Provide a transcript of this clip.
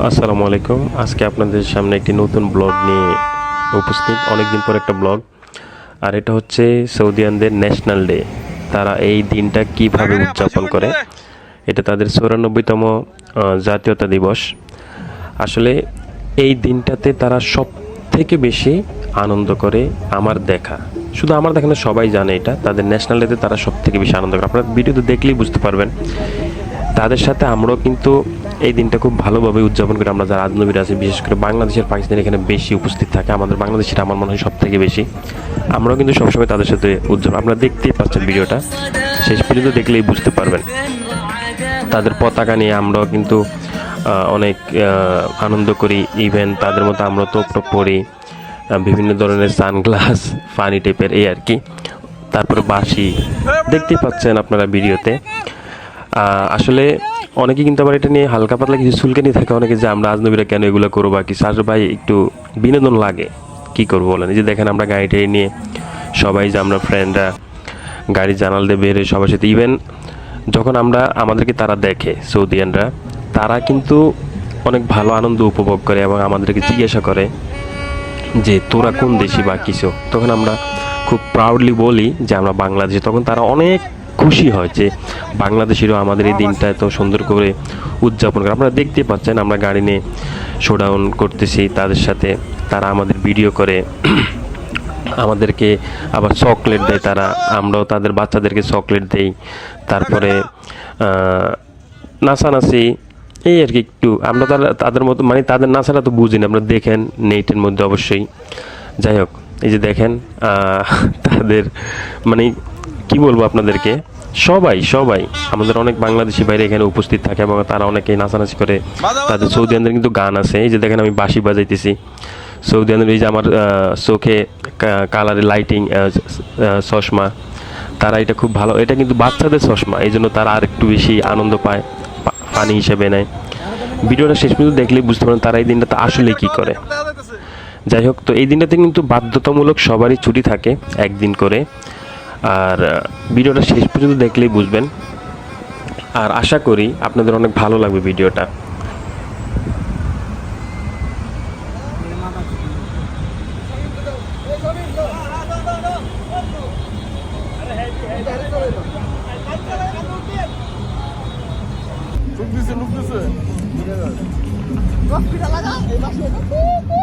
আসসালামু আলাইকুম। আজকে আপনাদের সামনে একটি নতুন ব্লগ নিয়ে উপস্থিত। অনেকদিন পর একটা ব্লগ। আর এটা হচ্ছে সৌদিয়ানদের ন্যাশনাল ডে। তারা এই দিনটা কীভাবে উদযাপন করে, এটা তাদের চৌরানব্বইতম জাতীয়তা দিবস। আসলে এই দিনটাতে তারা সব থেকে বেশি আনন্দ করে আমার দেখা। শুধু আমার দেখা না, সবাই জানে এটা। তাদের ন্যাশনাল ডেতে তারা সব থেকে বেশি আনন্দ করে। আপনারা ভিডিওতে দেখলেই বুঝতে পারবেন। তাদের সাথে আমরাও কিন্তু এই দিনটা খুব ভালোভাবে উদযাপন করি আমরা যারা আজনবীর আছি, বিশেষ করে বাংলাদেশের পাকিস্তান এখানে বেশি উপস্থিত থাকে, আমাদের বাংলাদেশের আমার মনে হয় সব থেকে বেশি। আমরাও কিন্তু সবসময় তাদের সাথে উদযাপন, আপনারা দেখতেই পাচ্ছেন ভিডিওটা, শেষ পর্যন্ত দেখলেই বুঝতে পারবেন। তাদের পতাকা নিয়ে আমরাও কিন্তু অনেক আনন্দ করি ইভেন তাদের মতো আমরা টোপ পরি বিভিন্ন ধরনের সানগ্লাস, ফানি টাইপের এই আর কি। তারপরে বাঁশি, দেখতেই পাচ্ছেন আপনারা ভিডিওতে। আসলে অনেকে কিন্তু আবার এটা নিয়ে হালকা পাতলা কিছু চুলকানি থাকে। অনেকে যে আমরা আজনবীরা কেন এগুলো করব বা কি? সার ভাই, একটু বিনোদন লাগে। কি করব বলেন? যে দেখেন আমরা গাড়িটাই নিয়ে সবাই যে আমরা ফ্রেন্ডরা গাড়ি জানাল দিয়ে বেরোয় সবার সাথে ইভেন যখন আমরা আমাদেরকে তারা দেখে, সৌদিয়ানরা, তারা কিন্তু অনেক ভালো আনন্দ উপভোগ করে এবং আমাদেরকে জিজ্ঞাসা করে যে, তোরা কোন দেশি বা কিছু? তখন আমরা খুব প্রাউডলি বলি যে, আমরা বাংলাদেশি। তখন তারা অনেক খুশি হয় যে বাংলাদেশিরও আমাদের এই দিনটা এত সুন্দর করে উদযাপন করে। আপনারা দেখতেই পাচ্ছেন আমরা গাড়ি নিয়ে শোডাউন করতেছি তাদের সাথে তারা আমাদের ভিডিও করে। আমাদেরকে আবার চকলেট দেয় তারা আমরাও তাদের বাচ্চাদেরকে চকলেট দেই। তারপরে নাচানাচি এই আর কি একটু আমরা তারা তাদের মতো মানে তাদের নাচাটা তো বুঝি না আমরা দেখেন নেটের মধ্যে অবশ্যই। যাই হোক এই যে দেখেন তাদের মানে কি বলব আপনাদেরকে? সবাই সবাই আমাদের অনেক বাংলাদেশি বাইরে এখানে উপস্থিত থাকে এবং তারা অনেকেই নাচানাচি করে। তাদের সৌদি আরবের কিন্তু গান আছে। এই যে দেখেন আমি বাঁশি বাজাইতেছি। সৌদি আরবের এই যে আমার চোখে কালারের লাইটিং চশমা তারা এটা খুব ভালো এটা কিন্তু বাচ্চাদের চশমা। এই জন্য তারা আর একটু বেশি আনন্দ পায় পানি হিসেবে নেয়। ভিডিওটা শেষ পর্যন্ত দেখলেই বুঝতে পারেন তারা এই দিনটাতে আসলে কি করে। যাই হোক তো এই দিনটাতে কিন্তু বাধ্যতামূলক সবারই ছুটি থাকে একদিন করে। আর ভিডিওটা শেষ পর্যন্ত দেখলেই বুঝবেন। আর আশা করি আপনাদের অনেক ভালো লাগবে ভিডিওটা। ঢুকতেছে ঢুকতেছে লুকাইছে লুকাইছে